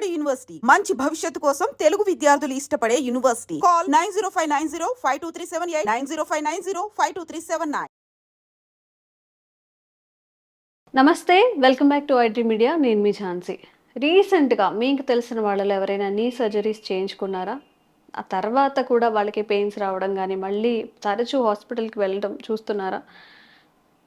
Vijayawada university. మంచి భవిష్యత్తు కోసం తెలుగు విద్యార్థులు ఇష్టపడే university. Call nine zero five nine zero five two three seven eight nine zero five nine zero five two three seven nine. నమస్తే welcome back to IT media. నేను మీ ఝాన్సీ. రీసెంట్గా మీకు తెలిసిన వాళ్ళలో ఎవరైనా నీ సర్జరీస్ చేయించుకున్నారా? ఆ తర్వాత కూడా వాళ్ళకి పెయిన్స్ రావడం కానీ మళ్ళీ తరచూ హాస్పిటల్కి వెళ్ళడం చూస్తున్నారా?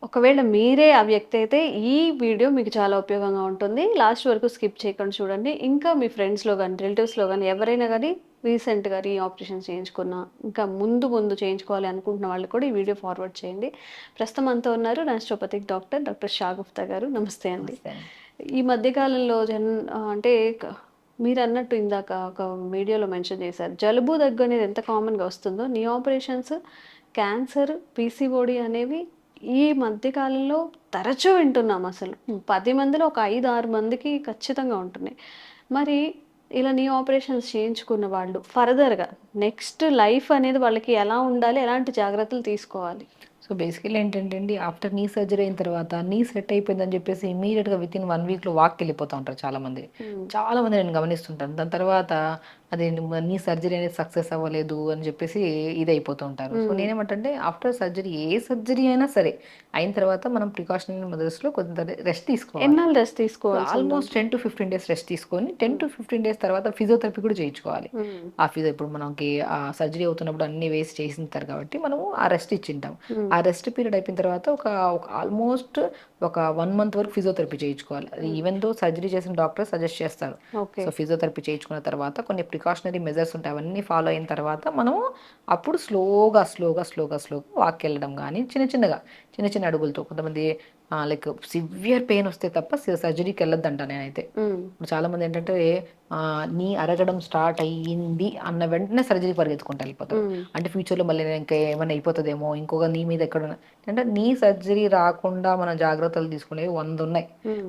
ఒకవేళ మీరే ఆ వ్యక్తి అయితే ఈ వీడియో మీకు చాలా ఉపయోగంగా ఉంటుంది. లాస్ట్ వరకు స్కిప్ చేయకుండా చూడండి. ఇంకా మీ ఫ్రెండ్స్లో కానీ రిలేటివ్స్లో కానీ ఎవరైనా కానీ రీసెంట్గా రీ ఆపరేషన్ చేయించుకున్నా ఇంకా ముందు ముందు చేయించుకోవాలి అనుకుంటున్న వాళ్ళు కూడా ఈ వీడియో ఫార్వర్డ్ చేయండి. ప్రస్తుతం అంతా ఉన్నారు నాస్ట్రోపతిక్ డాక్టర్ డాక్టర్ షాగుఫ్తా గారు. నమస్తే అండి. ఈ మధ్యకాలంలో జన్ అంటే మీరు అన్నట్టు ఇందాక ఒక వీడియోలో మెన్షన్ చేశారు. జలుబు దగ్గు అనేది ఎంత కామన్గా వస్తుందో నీ ఆపరేషన్స్ క్యాన్సర్ పీసీఓడి అనేవి ఈ మధ్యకాలంలో తరచూ వింటున్నాం అసలు. పది మందిలో ఒక ఐదు ఆరు మందికి ఖచ్చితంగా ఉంటున్నాయి. మరి ఇలా నీ ఆపరేషన్స్ చేయించుకున్న వాళ్ళు ఫర్దర్గా నెక్స్ట్ లైఫ్ అనేది వాళ్ళకి ఎలా ఉండాలి? ఎలాంటి జాగ్రత్తలు తీసుకోవాలి? సో బేసికలీ ఏంటంటే అండి ఆఫ్టర్ నీ సర్జరీ అయిన తర్వాత నీ సెట్ అయిపోయిందని చెప్పేసి ఇమీడియట్గా విత్ ఇన్ వన్ వీక్లో వాక్కి వెళ్ళిపోతూ ఉంటారు చాలా మంది చాలా మంది నేను గమనిస్తుంటాను. దాని తర్వాత అదే నీ సర్జరీ అనేది సక్సెస్ అవ్వలేదు అని చెప్పేసి ఇది అయిపోతూ ఉంటారు. సో నేనేమంటే ఆఫ్టర్ సర్జరీ ఏ సర్జరీ అయినా సరే అయిన తర్వాత మనం ప్రికాషనరీ మెథడ్స్లో కొంత రెస్ట్ తీసుకోవాలి. ఎన్నాళ్ళు రెస్ట్ తీసుకోవాలి almost ten to fifteen days rest తీసుకొని టెన్ టు ఫిఫ్టీన్ డేస్ తర్వాత ఫిజియోథెరపీ కూడా చేయించుకోవాలి. ఆ ఫిజియో ఇప్పుడు మనకి ఆ సర్జరీ అవుతున్నప్పుడు అన్ని వేసి చేసింటారు కాబట్టి మనము ఆ రెస్ట్ ఇచ్చింటాం. ఆ రెస్ట్ పీరియడ్ అయిపోయిన తర్వాత ఒక ఆల్మోస్ట్ ఒక వన్ మంత్ వరకు ఫిజియోథెరపీ చేయించుకోవాలి. ఈవెన్ దో సర్జరీ చేసిన డాక్టర్ సజెస్ట్ చేస్తారు. సో ఫిజియోథెరపీ చేయించుకున్న తర్వాత కొన్ని ప్రికాషనరీ మెజర్స్ ఉంటాయి అవన్నీ ఫాలో అయిన తర్వాత మనము అప్పుడు స్లోగా స్లోగా స్లోగా స్లోగా వాక్ వెళ్ళడం కానీ చిన్న చిన్నగా చిన్న చిన్న అడుగులతో కొంతమంది లైక్ సివియర్ పెయిన్ వస్తే తప్ప సర్జరీకి వెళ్ళొద్దంట నేనైతే. ఇప్పుడు చాలా మంది ఏంటంటే నీ అరగడం స్టార్ట్ అయ్యింది అన్న వెంటనే సర్జరీ పరిగెత్తుకుంటూ వెళ్ళిపోతారు. అంటే ఫ్యూచర్లో మళ్ళీ ఇంకా ఏమైనా అయిపోతుందేమో ఇంకొక నీ మీద ఎక్కడ అంటే నీ సర్జరీ రాకుండా మనం జాగ్రత్తలు తీసుకునేవి వంద ఉన్నాయి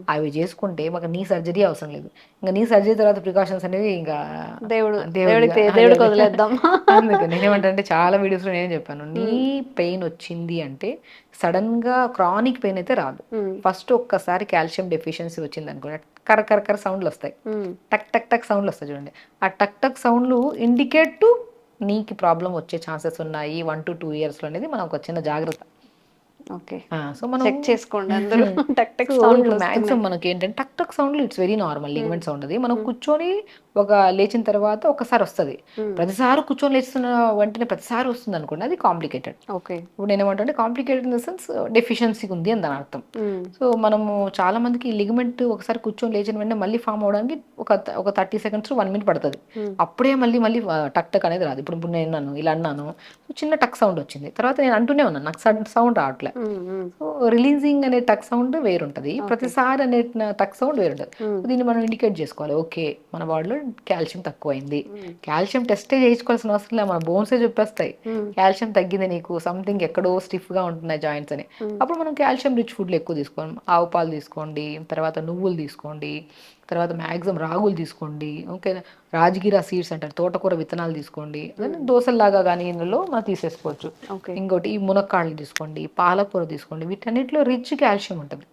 అవి చేసుకుంటే మాకు నీ సర్జరీ అవసరం లేదు. ఇంకా నీ సర్జరీ తర్వాత ప్రికాషన్స్ అనేవి ఇంకా దేవుడు దేవుడికి. వదిలేద్దాం. అందుకే నేనేమంటే చాలా వీడియోస్లో నేను చెప్పాను. నీ పెయిన్ వచ్చింది అంటే సడన్గా క్రానిక్ పెయిన్ అయితే రాదు. ఫస్ట్ ఒక్కసారి కాల్షియం డెఫిషియన్సీ వచ్చింది అనుకోండి. కర కర కర సౌండ్లు వస్తాయి. టక్ టక్ టక్ సౌండ్లు వస్తాయి చూడండి. ఆ టక్ టక్ సౌండ్లు ఇండికేట్ టు నీకు ప్రాబ్లం వచ్చే ఛాన్సెస్ ఉన్నాయి వన్ టు టూ ఇయర్స్లో అనేది మనం ఒక చిన్న జాగ్రత్త. ఓకే. సో మనం చెక్ చేసుకోండి అందరూ. టక్ టక్ సో సౌండ్ మ్యాక్సిమం మనకి ఏంటంటే టక్ టక్ sound it's very normal ligament sound అది. మనం కూర్చొని ఒక లేచిన తర్వాత ఒకసారి వస్తుంది. ప్రతిసారి కూర్చొని లేచిన వెంటనే ప్రతిసారి వస్తుంది అనుకోండి అది కాంప్లికేటెడ్ ఓకే. ఇప్పుడు నేను ఏమంటే complicated in the sense deficiency ఉంది అని దాని అర్థం. సో మనము చాలా మందికి లిగమెంట్ ఒకసారి కూర్చొని లేచిన వెంటనే మళ్ళీ ఫామ్ అవడానికి ఒక ఒక థర్టీ సెకండ్స్ వన్ మినిట్ పడుతుంది. అప్పుడే మళ్ళీ మళ్ళీ టక్ టక్ అనేది రాదు. ఇప్పుడు ఇప్పుడు నేను అన్నాను ఇలా అన్నాను. చిన్న టక్ సౌండ్ వచ్చింది. తర్వాత నేను అంటూనే ఉన్నాను నాకు సౌండ్ రావట్లే. సో రిలీజింగ్ అనే టక్ సౌండ్ వేరుంటది. ప్రతిసారి అనే టక్ సౌండ్ వేరుంటది. దీన్ని మనం ఇండికేట్ చేసుకోవాలి. ఓకే మన బాడీలో కాల్షియం తక్కువైంది. కాల్షియం టెస్టే చేయించుకోవాల్సిన అవసరం లేదు మన బోన్సే చెప్పేస్తాయి కాల్షియం తగ్గింది నీకు సంథింగ్ ఎక్కడో స్టిఫ్గా ఉంటున్నాయి జాయింట్స్ అని. అప్పుడు మనం కాల్షియం రిచ్ ఫుడ్లు ఎక్కువ తీసుకోండి ఆవు పాలు తీసుకోండి తర్వాత నువ్వులు తీసుకోండి తర్వాత మ్యాక్సిమం రాగులు తీసుకోండి. ఓకే. రాజగిరా సీడ్స్ అంటారు. తోటకూర విత్తనాలు తీసుకోండి. దోశల్లాగా కానీ ఇందులో మనం తీసేసుకోవచ్చు. ఇంకోటి ఈ మునక్కాళ్ళు తీసుకోండి పాలకూర తీసుకోండి. వీటన్నిటిలో రిచ్ కాల్షియం ఉంటుంది.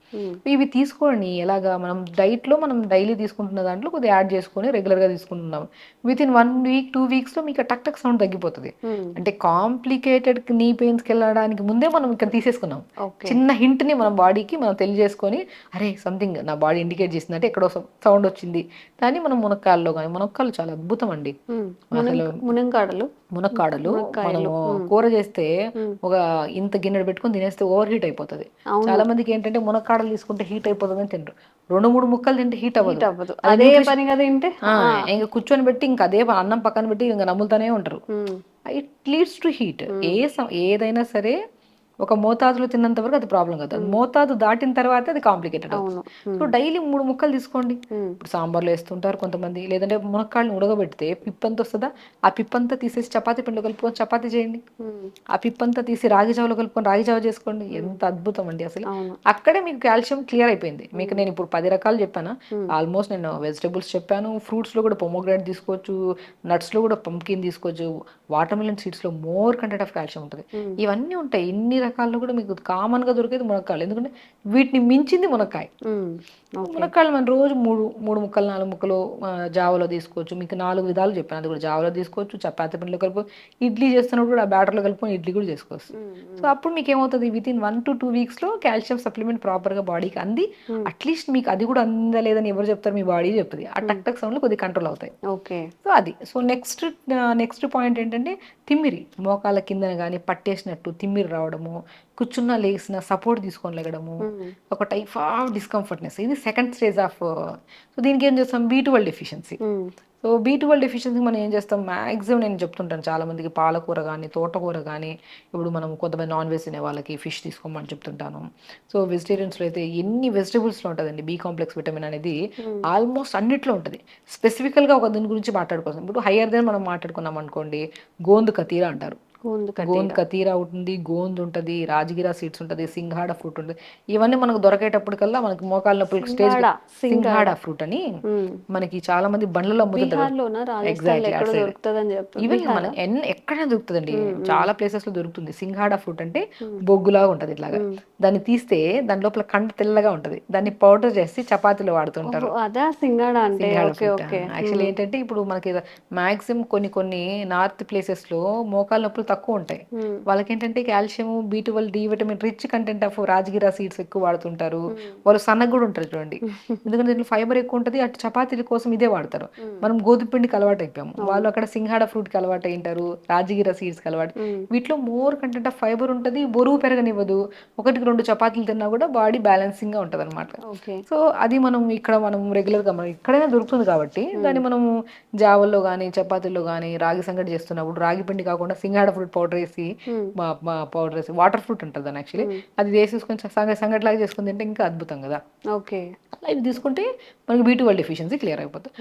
ఇవి తీసుకోండి. ఎలాగా మనం diet లో మనం డైలీ తీసుకుంటున్న దాంట్లో కొద్దిగా యాడ్ చేసుకొని regular గా తీసుకుంటున్నాం within one week two వీక్స్లో మీకు టక్ టక్ సౌండ్ తగ్గిపోతుంది. అంటే కాంప్లికేటెడ్ నీ పెయిన్స్కి వెళ్ళడానికి ముందే మనం ఇక్కడ తీసేసుకున్నాం చిన్న hint ని మన బాడీకి మనం తెలియజేసుకొని అరే సంథింగ్ నా బాడీ ఇండికేట్ చేసిందంటే ఎక్కడో సౌండ్ వచ్చింది. దాన్ని మనం మునక్కాయల్లో కానీ మునక్కాయలు చాలా అద్భుతం అండి అసలు మునంకాడలు మునక్కాడలు మనము కూర చేస్తే ఒక ఇంత గిన్నెడు పెట్టుకొని తినేస్తే ఓవర్ హీట్ అయిపోతుంది. చాలా మందికి ఏంటంటే మునక్కాడలు తీసుకుంటే హీట్ అయిపోతుంది అని తింటారు రెండు మూడు ముక్కలు తింటే హీట్ అవ్వదు. అదే పనిగా తింటే ఆ, ఇంకా కూర్చొని పెట్టి ఇంకా అదే అన్నం పక్కన పెట్టి ఇంకా నమ్ములుతానే ఉంటారు. It leads to heat. ఏ ఏదైనా సరే ఒక మోతాదులో తిన్నంత వరకు అది ప్రాబ్లం కాదు. మోతాదు దాటిన తర్వాత అది కాంప్లికేటెడ్ అవుతుంది. సో డైలీ మూడు ముక్కలు తీసుకోండి. ఇప్పుడు సాంబార్లో వేస్తుంటారు కొంతమంది. లేదంటే మునక్కాళ్ళని ఉడకబెడితే పిప్పంత వస్తుందా? ఆ పిప్పంతా తీసేసి చపాతీ పిండి కలుపుకొని చపాతీ చేయండి. ఆ పిప్పంతా తీసి రాగి జావలో కలుపుకొని రాగి జావ చేసుకోండి. ఎంత అద్భుతం అండి అసలు. అక్కడే మీకు కాల్షియం క్లియర్ అయిపోయింది. మీకు నేను ఇప్పుడు పది రకాలు చెప్పాను? ఆల్మోస్ట్ నేను వెజిటబుల్స్ చెప్పాను. ఫ్రూట్స్లో కూడా పొమోగ్రానేట్ తీసుకోవచ్చు. నట్స్లో కూడా పంకిన్ తీసుకోవచ్చు. వాటర్ మిలన్ సీడ్స్లో మోర్ కంటెంట్ ఆఫ్ కాల్షియం ఉంటుంది. ఇవన్నీ ఉంటాయి. ఇన్ని రకాల్లో కూడా మీకు కామన్గా దొరికేది మునక్కాయలు. ఎందుకంటే వీటిని మించింది మునక్కాయ. మునక్కాయలు మనం రోజు మూడు మూడు ముక్కలు నాలుగు ముక్కలు జావలో తీసుకోవచ్చు. మీకు నాలుగు విధాలు చెప్పాను. అది కూడా జావలో తీసుకోవచ్చు చపాతీ పిండిలో కలుపు ఇడ్లీ చేస్తున్నప్పుడు కూడా ఆ బ్యాటర్లో కలుపుకొని ఇడ్లీ కూడా చేసుకోవచ్చు. సో అప్పుడు మీకు ఏమవుతుంది? Within one to two వీక్స్లో కాల్షియం సప్లిమెంట్ ప్రాపర్గా బాడీకి అంది. అట్లీస్ట్ మీకు అది కూడా అందలేదని ఎవరు చెప్తారు? మీ బాడీ చెప్తుంది. ఆ టక్ టక్ సౌండ్లో కొద్దిగా కంట్రోల్ అవుతాయి. ఓకే. సో అది. సో నెక్స్ట్ నెక్స్ట్ పాయింట్ ఏంటంటే తిమ్మిరి. మోకాల కిందన కానీ పట్టేసినట్టు తిమ్మిరి రావడము కూర్చున్న లేసిన సపోర్ట్ తీసుకొని లెగడము ఒక టైప్ ఆఫ్ డిస్కంఫర్ట్నెస్ ఇది సెకండ్ స్టేజ్ ఆఫ్ సో దీనికి ఏం చేస్తాం? B twelve deficiency. So B twelve deficiency మనం ఏం చేస్తాం? మ్యాక్సిమం నేను చెప్తుంటాను చాలా మందికి పాలకూర కానీ తోటకూర కానీ ఇప్పుడు మనం కొంతమంది నాన్ వెజ్ తినే వాళ్ళకి ఫిష్ తీసుకోమని చెప్తుంటాను. సో వెజిటేరియన్స్లో అయితే ఎన్ని వెజిటేబుల్స్లో ఉంటుందండి? బీ కాంప్లెక్స్ విటమిన్ అనేది ఆల్మోస్ట్ అన్నిట్లో ఉంటుంది. స్పెసిఫికల్గా ఒక దీని గురించి మాట్లాడుకోసం. ఇప్పుడు హయ్యర్ దెన్ మనం మాట్లాడుకున్నాం అనుకోండి గోందు కతీరా అంటారు. గోందు కతీరా. ఉంటుంది గోంద్ ఉంటుంది రాజగిరా సీడ్స్ ఉంటుంది సింగాడ ఫ్రూట్ ఉంటుంది. ఇవన్నీ మనకు దొరకేటప్పటికల్లా మనకి మోకాళ్ళ నొప్పులకు స్టేజ్ సింగాడ, ఫ్రూట్ అని. మనకి చాలా మంది బండ్లలో ఈవెన్ మన ఎక్కడైనా దొరుకుతుందండి. చాలా ప్లేసెస్లో దొరుకుతుంది. సింగాడ ఫ్రూట్ అంటే బొగ్గులాగా ఉంటది ఇట్లాగా. దాన్ని తీస్తే దాని లోపల కండ తెల్లగా ఉంటది. దాన్ని పౌడర్ చేసి చపాతీలో వాడుతుంటారు. యాక్చువల్లీ ఏంటంటే ఇప్పుడు మనకి మాక్సిమం కొన్ని కొన్ని నార్త్ ప్లేసెస్లో మోకాల నొప్పులు తక్కువ ఉంటాయి. వాళ్ళకి ఏంటంటే calcium B twelve D vitamin rich content of rajgira seeds ఎక్కువ వాడుతుంటారు. వాళ్ళు సన్నగా కూడా ఉంటారు చూడండి. ఎందుకంటే దీంట్లో ఫైబర్ ఎక్కువ ఉంటుంది అటు చపాతీల కోసం ఇదే వాడతారు. మనం గోధుమ పిండికి అలవాటు అయిపోయాము. వాళ్ళు అక్కడ సింహాడ ఫ్రూట్కి అలవాటు అయింటారు రాజగిరా సీడ్స్కి అలవాటు వీటిలో మోర్ కంటెంట్ ఆఫ్ ఫైబర్ ఉంటుంది బరువు పెరగనివ్వదు. ఒకటికి రెండు చపాతీలు తిన్నా కూడా బాడీ బ్యాలెన్సింగ్గా ఉంటది అనమాట సో అది మనం ఇక్కడ మనం రెగ్యులర్గా మనం ఎక్కడైనా దొరుకుతుంది కాబట్టి దాన్ని మనం జావల్లో కానీ చపాతీల్లో కానీ రాగి సంగటి చేస్తున్నప్పుడు రాగి పిండి కాకుండా సింగాడ ఫ్రూట్ పౌడర్ వేసి పౌడర్ వేసి వాటర్ ఫ్రూట్ ఉంటుంది దాన్ని యాక్చువల్లీ అది వేసేసుకొని సంగ సంగటి లాగా చేసుకుని తింటే ఇంకా అద్భుతం కదా. ఓకే. అలా ఇవి తీసుకుంటే మనకి బీ ట్వెల్వ్ డెఫిషియన్సీ క్లియర్ అయిపోతుంది.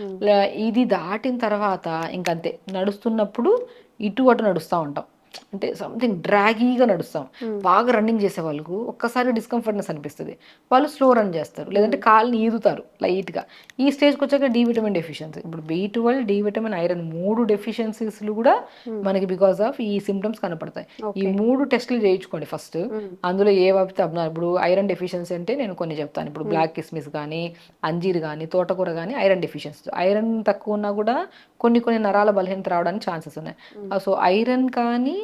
ఇది దాటిన తర్వాత ఇంకంతే నడుస్తున్నప్పుడు ఇటు అటు నడుస్తూ ఉంటాం. అంటే సంథింగ్ డ్రాగీగా నడుస్తాం. బాగా రన్నింగ్ చేసే వాళ్ళకు ఒక్కసారి డిస్కంఫర్ట్నెస్ అనిపిస్తుంది. వాళ్ళు స్లో రన్ చేస్తారు. లేదంటే కాళ్ళని ఈదుతారు లైట్గా ఈ స్టేజ్కి వచ్చాక డి విటమిన్ డెఫిషియన్సీ ఇప్పుడు B twelve D vitamin iron మూడు డెఫిషియన్సీస్లు కూడా మనకి బికాస్ ఆఫ్ ఈ సిమ్టమ్స్ కనపడతాయి. ఈ మూడు టెస్టులు చేయించుకోండి ఫస్ట్ అందులో ఏ వాపితే అబ్నా ఇప్పుడు ఐరన్ డెఫిషియన్సీ అంటే నేను కొన్ని చెప్తాను. ఇప్పుడు బ్లాక్ కిస్మిస్ కానీ అంజీర్ కానీ తోటకూర కానీ ఐరన్ డెఫిషియన్సీ ఐరన్ తక్కువ ఉన్నా కూడా కొన్ని కొన్ని నరాల బలహీనత రావడానికి ఛాన్సెస్ ఉన్నాయి. సో ఐరన్ కానీ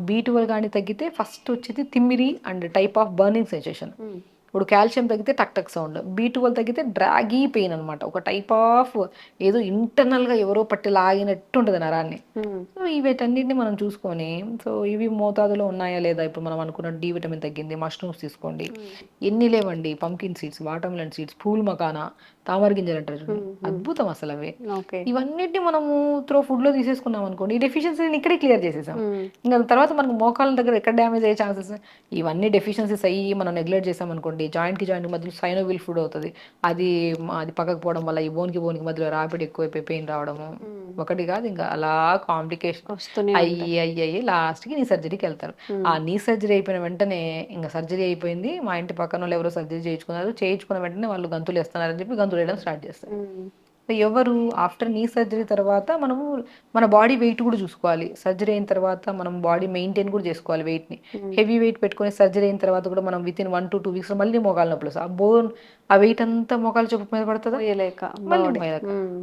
బీ ట్వెల్వ్ కానీ తగ్గితే ఫస్ట్ వచ్చేది తిమ్మిరి and type of burning sensation ఇప్పుడు కాల్షియం తగ్గితే టక్ టక్ సౌండ్ బీ ట్వెల్వ్ తగ్గితే డ్రాగీ పెయిన్ అనమాట ఒక టైప్ ఆఫ్ ఏదో ఇంటర్నల్గా ఎవరో పట్టి లాగినట్టు ఉంటుంది నరాన్ని. సో వీటన్నిటిని మనం చూసుకొని సో ఇవి మోతాదులో ఉన్నాయా లేదా? ఇప్పుడు మనం అనుకున్న డి విటమిన్ తగ్గింది మష్రూమ్స్ తీసుకోండి. ఎన్ని లేవండి? పంకిన్ సీడ్స్ వాటర్మెలన్ సీడ్స్ పూల్ మకానా తామర గింజలు అంటారు అద్భుతం అసలు అవి. ఇవన్నిటిని మనము త్రో ఫుడ్లో తీసేసుకున్నాం అనుకోండి ఈ డెఫిషియన్సీని ఇక్కడే క్లియర్ చేసేసాం. ఇంకా తర్వాత మనకు మోకాళ్ళ దగ్గర ఎక్కడ డ్యామేజ్ అయ్యే ఛాన్సెస్? ఇవన్నీ డెఫిషియన్సీస్ అయ్యి మనం నెగ్లెక్ట్ చేసాం అనుకోండి జాయింట్కి జాయింట్ మధ్యలో సైనోవిల్ ఫుడ్ అవుతుంది. అది అది పక్కకు పోవడం వల్ల ఈ బోన్కి బోన్కి మధ్యలో రాపిడ్ ఎక్కువైపోయి పెయిన్ రావడము. ఒకటి కాదు ఇంకా అలా కాంప్లికేషన్. అయ్యి అయ్యి అయ్యి లాస్ట్కి నీ సర్జరీకి వెళ్తారు. ఆ నీ సర్జరీ అయిపోయిన వెంటనే ఇంకా సర్జరీ అయిపోయింది. మా ఇంటి పక్కన వాళ్ళు ఎవరో సర్జరీ చేయించుకున్నారు చేయించుకున్న వెంటనే వాళ్ళు గంతులు వేస్తున్నారని చెప్పి గంతులు వేయడం స్టార్ట్ చేస్తారు. సో ఎవరు? ఆఫ్టర్ నీ సర్జరీ తర్వాత మనము మన బాడీ వెయిట్ కూడా చూసుకోవాలి. సర్జరీ అయిన తర్వాత మనం బాడీ మెయింటైన్ కూడా చేసుకోవాలి weight ని. హెవీ వెయిట్ పెట్టుకొని సర్జరీ అయిన తర్వాత కూడా మనం within one to two weeks మళ్ళీ మోకాలు నొప్పులు. ఆ బోన్ ఆ వెయిట్ అంతా మోకాలు చెప్పు మీద పడుతుందా?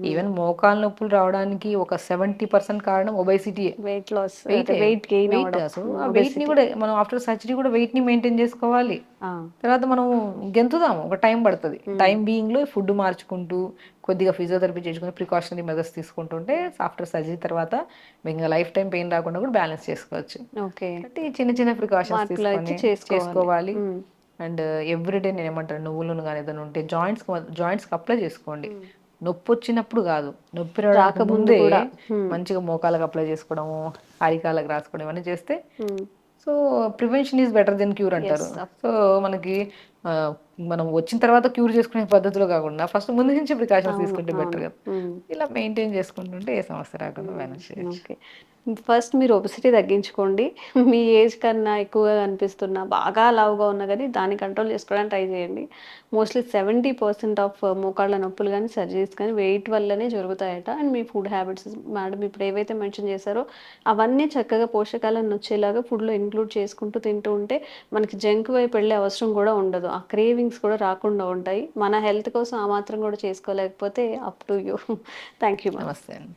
ఈవెన్ మోకాలు నొప్పులు రావడానికి ఒక సెవెంటీ పర్సెంట్ కారణం obesity weight loss weight weight gain weight ఆ వెయిట్ని కూడా మనం ఆఫ్టర్ సర్జరీ కూడా వెయిట్ని మెయింటైన్ చేసుకోవాలి తర్వాత మనం గెంతుదాం ఒక టైం పడుతుంది. టైం బీయింగ్లో ఫుడ్ మార్చుకుంటూ కొద్దిగా ఫిజియోథెరపీ చేసుకుని ప్రికాషనరీ మెజర్స్ తీసుకుంటుంటే ఆఫ్టర్ సర్జరీ తర్వాత మీకు లైఫ్ టైం పెయిన్ రాకుండా కూడా బ్యాలెన్స్ చేసుకోవచ్చు. ఓకే ఈ చిన్న చిన్న ప్రికాషన్స్ చేసుకోవాలి. అండ్ ఎవ్రీడే నేను ఏమంటాను నువ్వులు కానీ ఏదైనా ఉంటే జాయింట్స్ జాయింట్స్కి అప్లై చేసుకోండి నొప్పి వచ్చినప్పుడు కాదు నొప్పి రాకముందే. మంచిగా మోకాలకు అప్లై చేసుకోవడము అరికాలకు రాసుకోవడం ఇవన్నీ చేస్తే. So prevention is better than cure అంటారు సో మనకి మనం వచ్చిన తర్వాత క్యూర్ చేసుకునే పద్ధతిలో కాకుండా ఫస్ట్ ముందు నుంచి ప్రికాషన్స్ తీసుకుంటే బెటర్ కదా. ఇలా మెయింటైన్ చేసుకుంటుంటే ఏ సమస్య రాకుండా మేనేజ్ చేయొచ్చు. ఫస్ట్ మీరు ఒబిసిటీ తగ్గించుకోండి. మీ ఏజ్ కన్నా ఎక్కువగా కనిపిస్తున్నా బాగా లావుగా ఉన్నా కానీ దాన్ని కంట్రోల్ చేసుకోవడానికి ట్రై చేయండి. మోస్ట్లీ సెవెంటీ పర్సెంట్ ఆఫ్ మోకాళ్ళ నొప్పులు కానీ సర్జరీస్ కానీ వెయిట్ వల్లనే జరుగుతాయట. అండ్ మీ ఫుడ్ హ్యాబిట్స్ మేడం ఇప్పుడు ఏవైతే మెన్షన్ చేశారో అవన్నీ చక్కగా పోషకాలను వచ్చేలాగా ఫుడ్లో ఇంక్లూడ్ చేసుకుంటూ తింటూ ఉంటే మనకి జంక్ వైపు వెళ్ళే అవసరం కూడా ఉండదు. ఆ క్రేవింగ్స్ కూడా రాకుండా ఉంటాయి మన హెల్త్ కోసం ఆ మాత్రం కూడా చేసుకోలేకపోతే up to you thank you నమస్తే అండి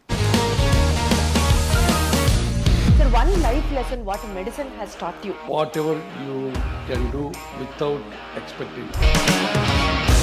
Sir, one life lesson what medicine has taught you. whatever you can do without expecting.